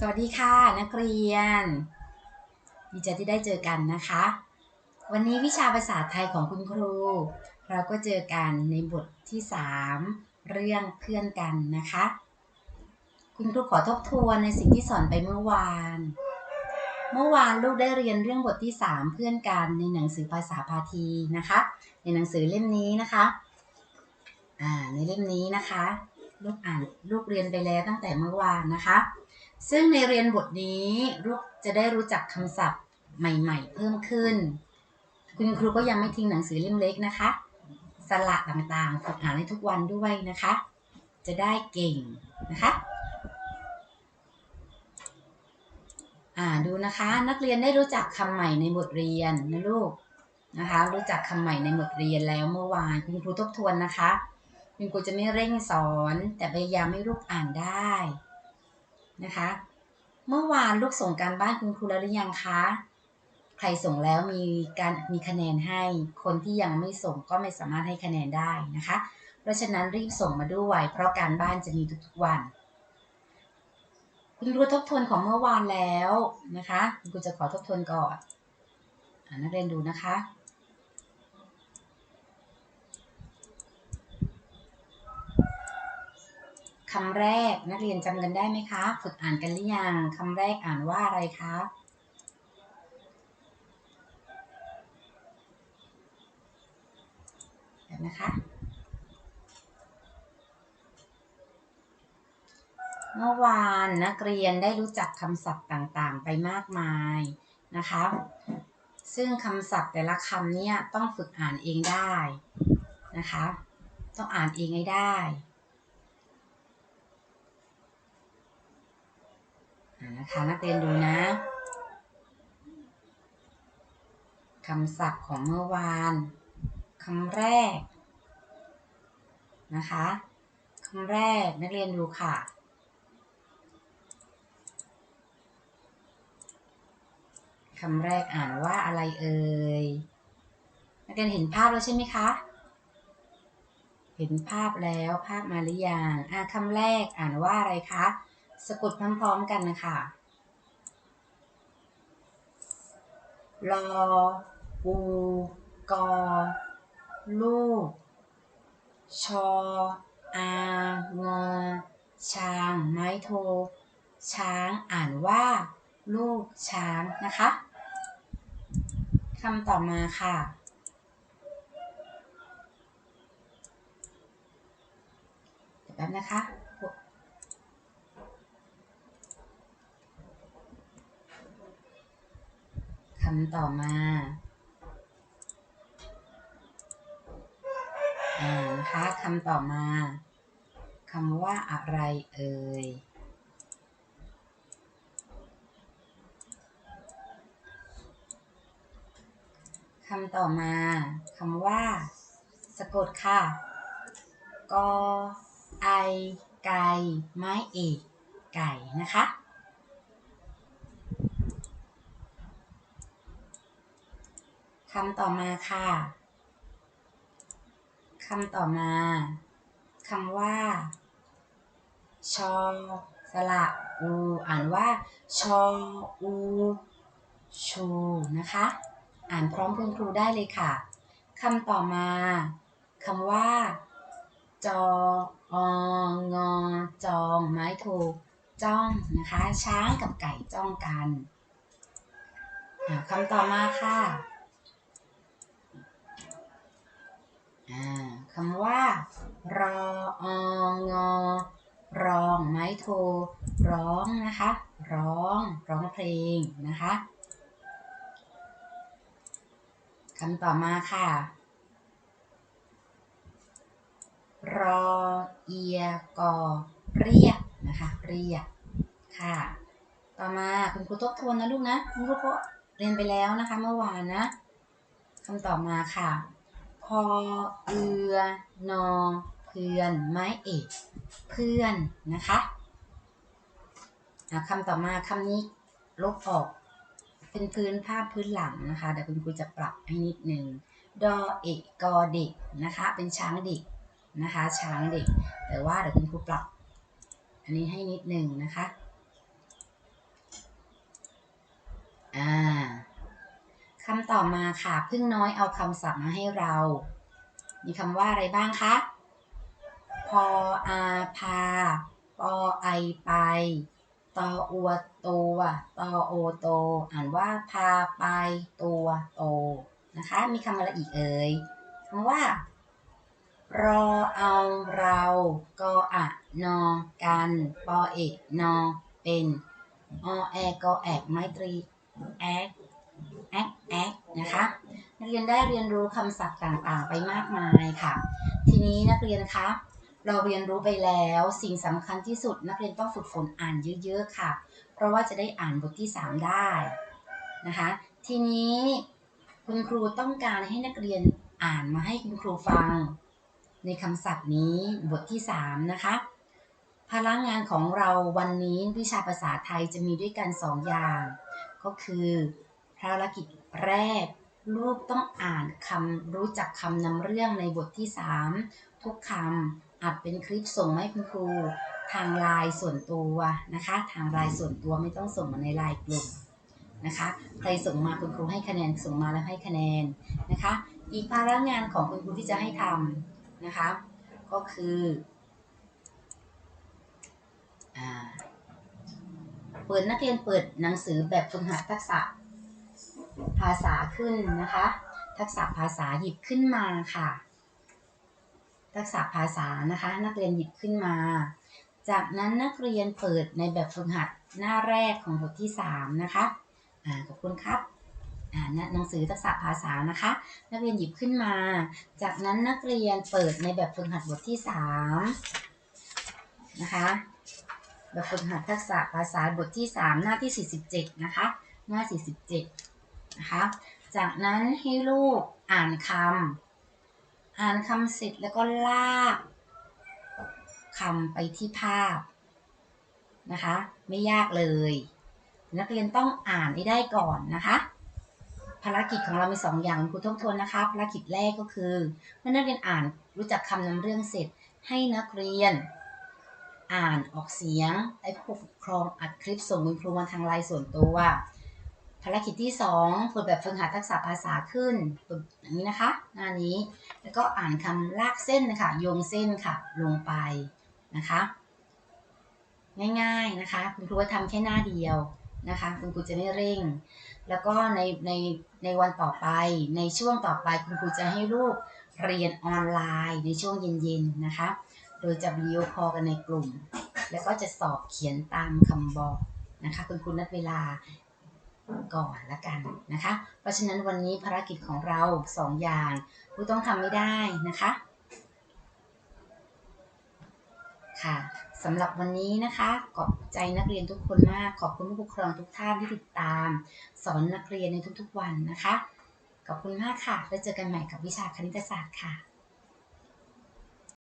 สวัสดีค่ะนักเรียน ดีใจที่ได้เจอกันนะคะ วันนี้วิชาภาษาไทยของคุณครู เราก็เจอกันในบทที่ 3 เรื่องเพื่อนกันนะคะ คุณครูขอทบทวนในสิ่งที่สอนไปเมื่อวาน เมื่อวานลูกได้เรียนเรื่องบทที่ 3 เพื่อนกันในหนังสือภาษาพาทีนะคะ ในหนังสือเล่มนี้นะคะในเล่มนี้นะคะ ลูกอ่านลูกเรียนไปแล้วตั้งแต่เมื่อวานนะคะ ซึ่งในเรียนบทนี้ลูกจะได้รู้จักคำศัพท์ใหม่ ๆ เพิ่มขึ้น คุณครูก็ยังไม่ทิ้งหนังสือเล่มเล็กนะคะ สระต่างๆฝึกอ่านให้ทุกวันด้วยนะคะ จะได้เก่งนะคะ่าดูนะคะนักเรียนได้รู้จักคำใหม่ในบทเรียนนะลูกนะคะ รู้จักคำใหม่ในบทเรียนแล้วเมื่อวานคุณครูทบทวนนะคะคุณครูจะไม่เร่งสอน แต่พยายามให้ลูกอ่านได้ นะคะ เมื่อวานลูกส่งการบ้านคุณครูแล้วหรือยังคะ ใครส่งแล้วมีการมีคะแนนให้ คนที่ยังไม่ส่งก็ไม่สามารถให้คะแนนได้นะคะ เพราะฉะนั้นรีบส่งมาด้วยเพราะการบ้านจะมีทุกๆวัน คุณครูทบทวนของเมื่อวานแล้วนะคะ คุณครูจะขอทบทวนก่อนอนักเรียนดูนะคะ คำแรกนักเรียนจำกันได้ไหมคะ ฝึกอ่านกันหรือยังคำแรกอ่านว่าอะไรคะแบบนะคะเมื่อวานนักเรียนได้รู้จักคำศัพท์ต่างๆ ไปมากมายนะคะ ซึ่งคำศัพท์แต่ละคำเนี่ยต้องฝึกอ่านเองได้นะคะ ต้องอ่านเองให้ได้ อ่า นะคะนักเรียนดูนะคำศัพท์ของเมื่อวานคำแรกนะคะคำแรกนักเรียนดูค่ะ คำแรกอ่านว่าอะไรเอ่ย นักเรียนเห็นภาพแล้วใช่ไหมคะ เห็นภาพแล้วภาพมาหรือยังอ่าคำแรกอ่านว่าอะไรคะ สะกดพร้อมๆกันนะคะรออูกอลูก ชอ อางอช้าง ไม้โท ช้างอ่านว่า ลูกช้างนะคะคำต่อมาค่ะ เดี๋ยวแป๊บนะคะ คำต่อมาอ่านะคะคำต่อมาคำว่าอะไรเอ่ยคำต่อมาคำว่า สะกดค่ะกอไอไก่ไม้เอกไก่นะคะ คำต่อมาค่ะ คำต่อมา คำว่า ชอสระอู อ่านว่า ชออูชูนะคะ อ่านพร้อมคุณครูได้เลยค่ะคำต่อมาคำว่า จอองอจองไม้โทจ้องนะคะ ช้างกับไก่จ้องกันคำต่อมาค่ะ คำว่า รอองอรองไม้โท ร้องนะคะ ร้อง ร้องเพลงนะคะคำต่อมาค่ะ รอเอียกอเรียกนะคะ เรียกค่ะ ต่อมาคุณครูทบทวนนะลูกนะ คุณครูก็เรียนไปแล้วนะคะ เมื่อวานนะคำต่อมาค่ะ พอเอือนอเพื่อนไม้เอกเพื่อนนะคะคำต่อมาคำนี้ลบออกเป็นพื้นภาพพื้นหลังนะคะเดี๋ยวคุณครูจะปรับให้นิดหนึ่งดอเอกกอเด็กนะคะ เป็นช้างเด็กนะคะ ช้างเด็ก แต่ว่าเดี๋ยวคุณครูปรับ อันนี้ให้นิดหนึ่งนะคะ อ่า ต่อมาค่ะพึ่งน้อยเอาคำศัพท์มาให้เรา มีคำว่าอะไรบ้างคะ พออาพา ปอไอไป ตออัวตัว ตอโอโต อ่านว่าพาไปตัวโตนะคะ มีคำอะไรอีกเอ่ยคำว่า รอเอาเรา กออะนอกัน ปอเอกนอเป็น ออแอกอแอกไม้ตรีแอก แอกแอกนะคะนักเรียนได้เรียนรู้คำศัพท์ต่างๆ ไปมากมายค่ะ ทีนี้นักเรียนคะเราเรียนรู้ไปแล้วสิ่งสำคัญที่สุดนักเรียนต้องฝึกฝนอ่านเยอะๆค่ะ เพราะว่าจะได้อ่านบทที่ 3 ได้นะคะ ทีนี้คุณครูต้องการให้นักเรียนอ่านมาให้คุณครูฟัง ในคำศัพท์นี้บทที่ 3 นะคะพลังงานของเราวันนี้วิชาภาษาไทยจะมีด้วยกัน 2 อย่าง ก็คือ ภารกิจแรก ลูกต้องอ่านคำรู้จักคำนำเรื่องในบทที่ 3 ทุกคำอัดเป็นคลิปส่งให้คุณครู ทางไลน์ส่วนตัวนะคะ ทางไลน์ส่วนตัวไม่ต้องส่งมาในไลน์กลุ่มนะคะ ใครส่งมาคุณครูให้คะแนนส่งมาแล้วให้คะแนนนะคะ อีกภาระงานของคุณครูที่จะให้ทำนะคะ ก็คืออเปิดนักเรียนเปิดหนังสือแบบฝึกหัดทักษะ ภาษาขึ้นนะคะ ทักษะภาษาหยิบขึ้นมาค่ะ ทักษะภาษานะคะ นักเรียนหยิบขึ้นมา จากนั้นนักเรียนเปิดในแบบฝึกหัดหน้าแรกของบทที่ 3 นะคะอ่าขอบคุณครับอ่าหนังสือทักษะภาษานะคะ นักเรียนหยิบขึ้นมา จากนั้นนักเรียนเปิดในแบบฝึกหัดบทที่ 3 นะคะแบบฝึกหัดทักษะภาษาบทที่ 3 หน้าที่ 47 นะคะ หน้า 47 นะคะ จากนั้นให้ลูกอ่านคำอ่านคำเสร็จแล้วก็ลากคำไปที่ภาพนะคะ ไม่ยากเลย นักเรียนต้องอ่านให้ได้ก่อนนะคะ ภารกิจของเรามี2ออย่างครูทบทวนนะคะภารกิจแรกก็คือเมื่อนักเรียนอ่านรู้จักคำนำเรื่องเสร็จให้นักเรียน อ่านออกเสียงให้ผู้ปกครองอัดคลิปส่งคุณครูมาทางไลน์ส่วนตัว ภารกิจที่2ฝึกแบบฝึกหัดทักษะภาษาขึ้นฝึกอย่างนี้นะคะ หน้านี้ แล้วก็อ่านคำลากเส้นนะคะโยงเส้นค่ะ ลงไปนะคะ ง่ายๆนะคะ คุณครูทำแค่หน้าเดียวนะคะ คุณครูจะไม่เร่ง แล้วก็ในในในวันต่อไป ในช่วงต่อไปคุณครูจะให้ลูกเรียนออนไลน์ในช่วงเย็นๆนะคะ โดยจะวิดีโอคอลกันในกลุ่ม แล้วก็จะสอบเขียนตามคำบอกนะคะ คุณครูนัดเวลา ก่อนละกันนะคะ เพราะฉะนั้นวันนี้ภารกิจของเราสองอย่างครูต้องทำไม่ได้นะคะ ค่ะสำหรับวันนี้นะคะขอบใจนักเรียนทุกคนมากขอบคุณผู้ปกครองทุกท่านที่ติดตาม สอนนักเรียนในทุกๆวันนะคะ ขอบคุณมากค่ะแล้วเจอกันใหม่กับวิชาคณิตศาสตร์ค่ะ